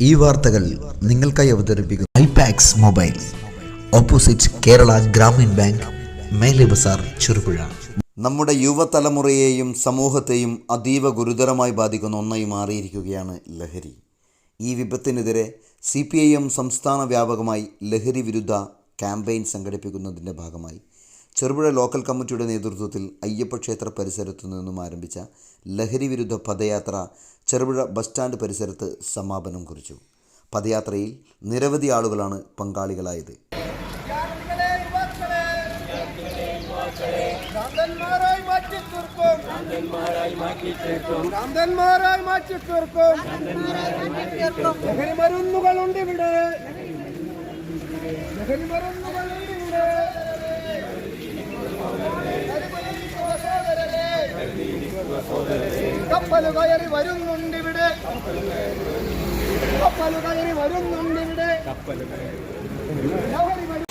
ഈ വാർത്തകൾ നിങ്ങൾക്കായി അവതരിപ്പിക്കുന്നു iPax mobile. Opposite Kerala Gramin bank Mele Bazar Cherupuzha. നമ്മുടെ യുവതലമുറയെയും സമൂഹത്തെയും അതീവ ഗുരുതരമായി ബാധിക്കുന്ന ഒന്നായി മാറിയിരിക്കുകയാണ് ലഹരി. ഈ വിപത്തിനെതിരെ സി പി ഐ എം സംസ്ഥാന വ്യാപകമായി ലഹരി വിരുദ്ധ ക്യാമ്പയിൻ സംഘടിപ്പിക്കുന്നതിന്റെ ഭാഗമായി ചെറുപുഴ ലോക്കൽ കമ്മിറ്റിയുടെ നേതൃത്വത്തിൽ അയ്യപ്പ ക്ഷേത്ര പരിസരത്തു നിന്നും ആരംഭിച്ച ലഹരി വിരുദ്ധ പദയാത്ര ചെറുപുഴ ബസ് സ്റ്റാൻഡ് പരിസരത്ത് സമാപനം കുറിച്ചു. പദയാത്രയിൽ നിരവധി ആളുകളാണ് പങ്കാളികളായത്. ഭ്രാന്തന്മാരായി മാറ്റി തീർക്കും. ഭ്രാന്തന്മാരായി മാറ്റി തീർക്കും. ലഹരി മരുന്നുകളുണ്ട് ഇവിടെ. ലഹരി മരുന്നുകളുണ്ട് ഇവിടെ. കപ്പൽ കയറി വരുന്നുണ്ട് ഇവിടെ. കപ്പൽ കയറി വരുന്നുണ്ട് ഇവിടെ. ലഹരി മരു-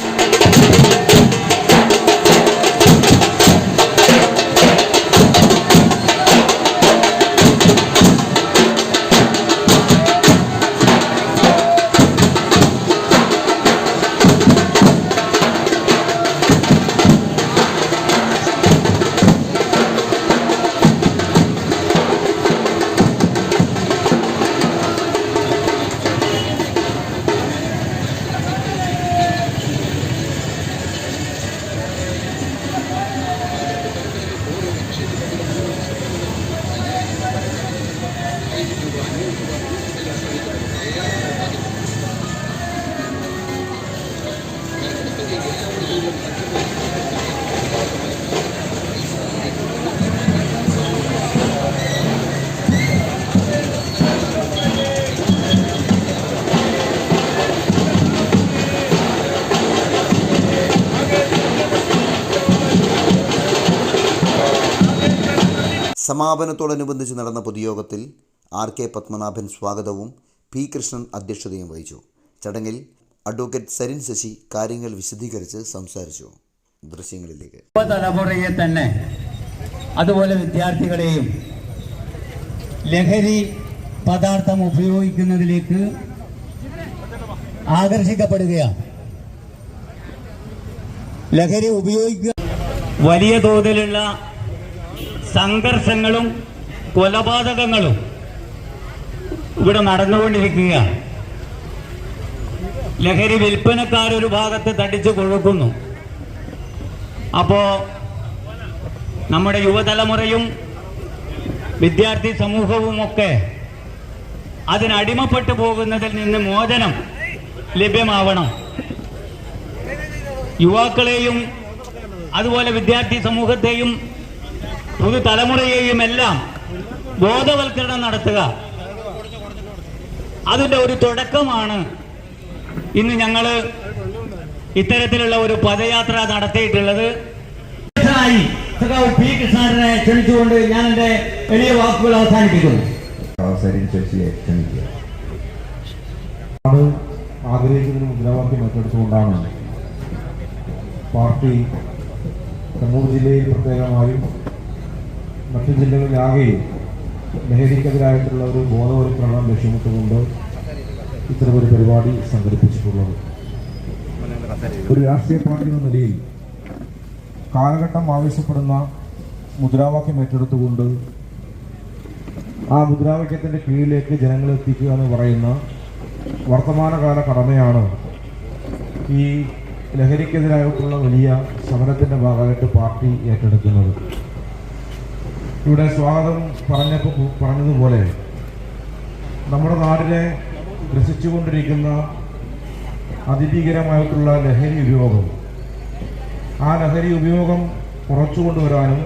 സമാപനത്തോടനുബന്ധിച്ച് നടന്ന പൊതുയോഗത്തിൽ ആർ കെ പത്മനാഭൻ സ്വാഗതവും പി കൃഷ്ണൻ അധ്യക്ഷതയും വഹിച്ചു. ചടങ്ങിൽ അഡ്വക്കേറ്റ് സരിൻ ശശി കാര്യങ്ങൾ വിശദീകരിച്ച് സംസാരിച്ചു. ദൃശ്യങ്ങളിലേക്ക്. യുവതലമുറയെ തന്നെ അതുപോലെ വിദ്യാർത്ഥികളെയും ലഹരി പദാർത്ഥം ഉപയോഗിക്കുന്നതിലേക്ക് ആകർഷിക്കപ്പെടുകയാണ്. ലഹരി ഉപയോഗിക്കുക വലിയ തോതിലുള്ള സംഘർഷങ്ങളും കൊലപാതകങ്ങളും ഇവിടെ നടന്നുകൊണ്ടിരിക്കുകയാണ് ലഹരി വിൽപ്പനക്കാരൊരു ഭാഗത്ത് തടിച്ചു കൊഴുക്കുന്നു. അപ്പോ നമ്മുടെ യുവതലമുറയും വിദ്യാർത്ഥി സമൂഹവും ഒക്കെ അതിനടിമപ്പെട്ടു പോകുന്നതിൽ നിന്ന് മോചനം ലഭ്യമാവണം. യുവാക്കളെയും അതുപോലെ വിദ്യാർത്ഥി സമൂഹത്തെയും പുതുതലമുറയെയും എല്ലാം ബോധവൽക്കരണം നടത്തുക. അതിന്റെ ഒരു തുടക്കമാണ് ഇന്ന് ഞങ്ങൾ ഇത്തരത്തിലുള്ള ഒരു പദയാത്ര നടത്തിയിട്ടുള്ളത്. പി കൃഷ്ണനെ ക്ഷണിച്ചുകൊണ്ട് ഞാൻ എന്റെ വലിയ വാക്കുകൾ അവസാനിപ്പിക്കുന്നു. ആഗ്രഹിക്കുന്നതിന് മുദ്രാവാക്യം ഏറ്റെടുത്തുകൊണ്ടാണ് പാർട്ടി കണ്ണൂർ ജില്ലയിൽ പ്രത്യേകമായും മറ്റു ജില്ലകളിലാകെയും ലഹരിക്കെതിരായിട്ടുള്ള ഒരു ബോധവൽക്കരണം ലക്ഷ്യമിട്ടുകൊണ്ട് ഇത്തരമൊരു പരിപാടി സംഘടിപ്പിച്ചിട്ടുള്ളത്. ഒരു രാഷ്ട്രീയ പാർട്ടി എന്ന നിലയിൽ കാലഘട്ടം ആവശ്യപ്പെടുന്ന മുദ്രാവാക്യം ഏറ്റെടുത്തുകൊണ്ട് ആ മുദ്രാവാക്യത്തിന്റെ കീഴിലേക്ക് ജനങ്ങളെ എത്തിക്കുക എന്ന് പറയുന്ന വർത്തമാനകാല കടമയാണ് ഈ ലഹരിക്കെതിരായിട്ടുള്ള വലിയ സമരത്തിന്റെ ഭാഗമായിട്ട് പാർട്ടി ഏറ്റെടുക്കുന്നത്. ഇവിടെ സ്വാഗതം പറഞ്ഞപ്പോൾ പറഞ്ഞതുപോലെ നമ്മുടെ നാടിനെ ഗ്രസിച്ചുകൊണ്ടിരിക്കുന്ന അതിഭീകരമായിട്ടുള്ള ലഹരി ഉപയോഗം. ആ ലഹരി ഉപയോഗം കുറച്ചു കൊണ്ടുവരാനും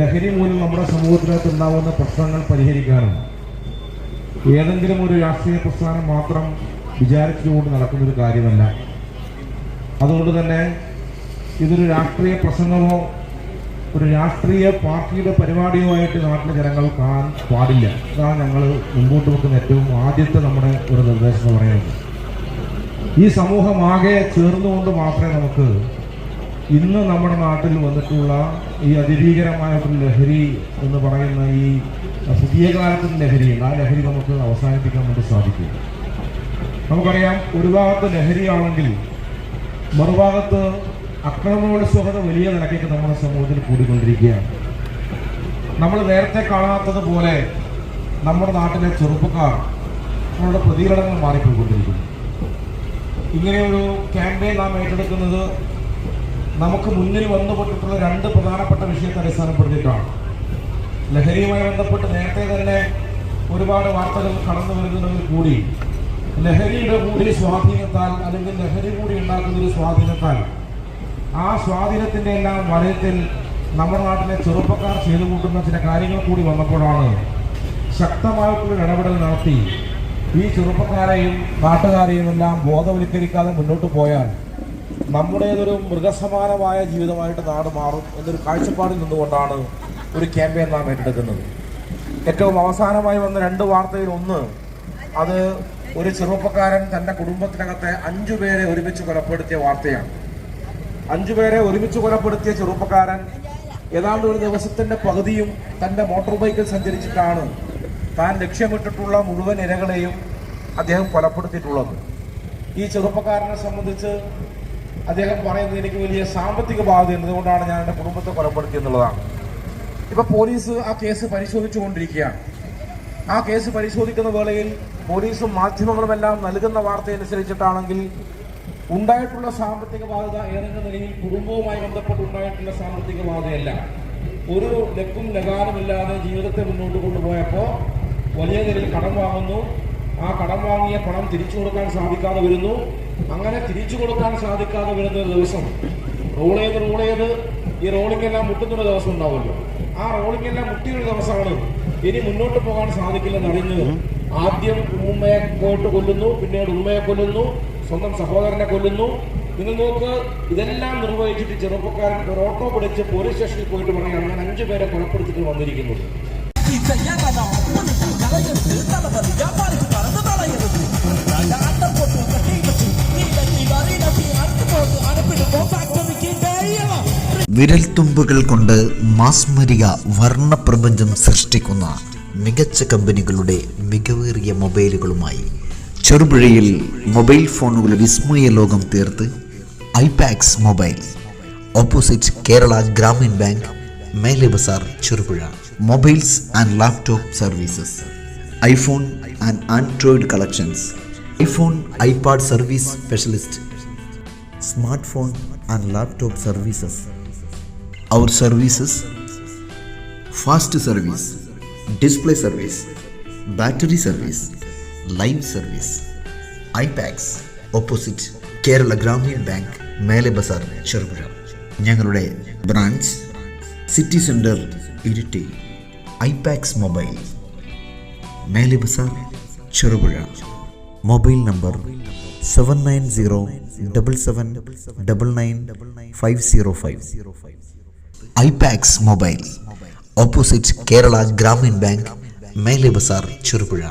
ലഹരി മൂലം നമ്മുടെ സമൂഹത്തിനകത്ത് ഉണ്ടാകുന്ന പ്രശ്നങ്ങൾ പരിഹരിക്കാനും ഏതെങ്കിലും ഒരു രാഷ്ട്രീയ പ്രസ്ഥാനം മാത്രം വിചാരിച്ചുകൊണ്ട് നടക്കുന്നൊരു കാര്യമല്ല. അതുകൊണ്ട് തന്നെ ഇതൊരു രാഷ്ട്രീയ പ്രസംഗമോ ഒരു രാഷ്ട്രീയ പാർട്ടിയുടെ പരിപാടിയുമായിട്ട് നാട്ടിലെ ജനങ്ങൾ കാണാൻ പാടില്ല. അതാണ് ഞങ്ങൾ മുമ്പോട്ട് വെക്കുന്ന ഏറ്റവും ആദ്യത്തെ നമ്മുടെ ഒരു നിർദ്ദേശം എന്ന് പറയുന്നത്. ഈ സമൂഹമാകെ ചേർന്നുകൊണ്ട് മാത്രമേ നമുക്ക് ഇന്ന് നമ്മുടെ നാട്ടിൽ വന്നിട്ടുള്ള ഈ അതിഭീകരമായ ഒരു ലഹരി എന്ന് പറയുന്ന ഈ പുതിയ കാലത്തിന് ലഹരിയുണ്ട് ആ ലഹരി നമുക്ക് അവസാനിപ്പിക്കാൻ വേണ്ടി സാധിക്കും. നമുക്കറിയാം ഒരു ഭാഗത്ത് ലഹരിയാണെങ്കിൽ മറുഭാഗത്ത് അക്രമോത്സുകത വലിയ നിലക്കൊക്കെ നമ്മുടെ സമൂഹത്തിൽ കൂടിക്കൊണ്ടിരിക്കുകയാണ്. നമ്മൾ നേരത്തെ കാണാത്തതുപോലെ നമ്മുടെ നാട്ടിലെ ചെറുപ്പക്കാർ നമ്മളുടെ പ്രതികരണങ്ങൾ മാറിക്കൊണ്ടിരിക്കുന്നു. ഇങ്ങനെയൊരു ക്യാമ്പയിൻ നാം ഏറ്റെടുക്കുന്നത് നമുക്ക് മുന്നിൽ വന്നുപെട്ടിട്ടുള്ള രണ്ട് പ്രധാനപ്പെട്ട വിഷയത്തെ അടിസ്ഥാനപ്പെടുത്തിയിട്ടാണ്. ലഹരിയുമായി ബന്ധപ്പെട്ട് നേരത്തെ തന്നെ ഒരുപാട് വാർത്തകൾ കടന്നു വരുന്നതിൽ കൂടി ലഹരിയുടെ കൂടി സ്വാധീനത്താൽ അല്ലെങ്കിൽ ലഹരി കൂടി ഉണ്ടാക്കുന്ന ഒരു സ്വാധീനത്താൽ ആ സ്വാധീനത്തിന്റെ എല്ലാം വലയത്തിൽ നമ്മുടെ നാട്ടിലെ ചെറുപ്പക്കാർ ചെയ്തു കൂട്ടുന്ന ചില കാര്യങ്ങൾ കൂടി വന്നപ്പോഴാണ് ശക്തമായിട്ടുള്ള ഇടപെടൽ നടത്തി. ഈ ചെറുപ്പക്കാരെയും നാട്ടുകാരെയും എല്ലാം ബോധവൽക്കരിക്കാതെ മുന്നോട്ട് പോയാൽ നമ്മുടേതൊരു മൃഗസമാനമായ ജീവിതമായിട്ട് നാട് മാറും എന്നൊരു കാഴ്ചപ്പാടിൽ നിന്നുകൊണ്ടാണ് ഒരു ക്യാമ്പയിൻ നാം ഏറ്റെടുക്കുന്നത്. ഏറ്റവും അവസാനമായി വന്ന രണ്ട് വാർത്തയിൽ ഒന്ന് അത് ഒരു ചെറുപ്പക്കാരൻ തന്റെ കുടുംബത്തിനകത്തെ അഞ്ചു പേരെ ഒരുമിച്ച് കൊലപ്പെടുത്തിയ വാർത്തയാണ്. അഞ്ചു പേരെ ഒരുമിച്ച് കൊലപ്പെടുത്തിയ ചെറുപ്പക്കാരൻ ഏതാണ്ട് ഒരു ദിവസത്തിന്റെ പകുതിയും തന്റെ മോട്ടോർ ബൈക്കിൽ സഞ്ചരിച്ചിട്ടാണ് താൻ ലക്ഷ്യമിട്ടിട്ടുള്ള മുഴുവൻ ഇരകളെയും അദ്ദേഹം കൊലപ്പെടുത്തിയിട്ടുള്ളത്. ഈ ചെറുപ്പക്കാരനെ സംബന്ധിച്ച് അദ്ദേഹം പറയുന്നത് എനിക്ക് വലിയ സാമ്പത്തിക ബാധ്യത അതുകൊണ്ടാണ് ഞാൻ എന്റെ കുടുംബത്തെ കൊലപ്പെടുത്തിയെന്നുള്ളതാണ് ഇപ്പൊ പോലീസ് ആ കേസ് പരിശോധിച്ചുകൊണ്ടിരിക്കുകയാണ്. ആ കേസ് പരിശോധിക്കുന്ന വേളയിൽ പോലീസും മാധ്യമങ്ങളുമെല്ലാം നൽകുന്ന വാർത്തയനുസരിച്ചിട്ടാണെങ്കിൽ ഉണ്ടായിട്ടുള്ള സാമ്പത്തിക ബാധ്യത ഏതെങ്കിലും നിലയിൽ കുടുംബവുമായി ബന്ധപ്പെട്ട് ഉണ്ടായിട്ടുള്ള സാമ്പത്തിക ബാധ്യതയല്ല ഒരു ലക്കും ലഗാനുമില്ലാതെ ജീവിതത്തെ മുന്നോട്ട് കൊണ്ടുപോയപ്പോൾ വലിയ നിലയിൽ കടം വാങ്ങുന്നു. ആ കടം വാങ്ങിയ പണം തിരിച്ചു കൊടുക്കാൻ സാധിക്കാതെ വരുന്നു. അങ്ങനെ തിരിച്ചു കൊടുക്കാൻ സാധിക്കാതെ വരുന്ന ഒരു ദിവസം റോൾ ചെയ്ത് റോൾ ചെയ്ത് ഈ റോളിംഗ് എല്ലാം മുട്ടുന്നൊരു ദിവസം ഉണ്ടാവുമല്ലോ. ആ റോളിംഗ് എല്ലാം മുട്ടിയൊരു ദിവസമാണ് ഇനി മുന്നോട്ട് പോകാൻ സാധിക്കില്ലെന്ന് അറിഞ്ഞ് ആദ്യം ഉമ്മയെ പോയിട്ട് കൊല്ലുന്നു പിന്നീട് ഉമ്മയെ കൊല്ലുന്നു സ്വന്തം സഹോദരനെ കൊല്ലുന്നു. നിങ്ങൾ നോക്ക് ഇതെല്ലാം നിർവഹിച്ചിട്ട് ചെറുപ്പക്കാരൻ ഒരു ഓട്ടോ പിടിച്ച് പോലീസ് സ്റ്റേഷനിൽ പോയിട്ട് പറയുകയാണ്. ഞാൻ അഞ്ചു പേരെ കൊലപ്പെടുത്തിട്ട് വന്നിരിക്കുന്നത് വിരൽത്തുമ്പുകൾ കൊണ്ട് മാസ്മരിക വർണപ്രപഞ്ചം സൃഷ്ടിക്കുന്ന മികച്ച കമ്പനികളുടെ മികവേറിയ മൊബൈലുകളുമായി. ചെറുപുഴയിൽ മൊബൈൽ ഫോണുകളുടെ വിസ്മയ ലോകം തീർത്ത് iPax mobile. Opposite Kerala Gramin bank Mele Bazar Cherupuzha. Mobiles and laptop services. IPhone and Android collections. IPhone iPad service specialist. Smart phone and laptop services. Our services fast service, display service battery service live service iPax opposite Kerala Gramin bank Mele Bazar Cherupuzha. ഞങ്ങളുടെ branch city centre Iritty iPax mobile Mele Bazar Cherupuzha. Mobile number seven nine zero double seven double nine five zero five. IPax mobile. Opposite Kerala Gramin bank Mele Bazar Cherupuzha.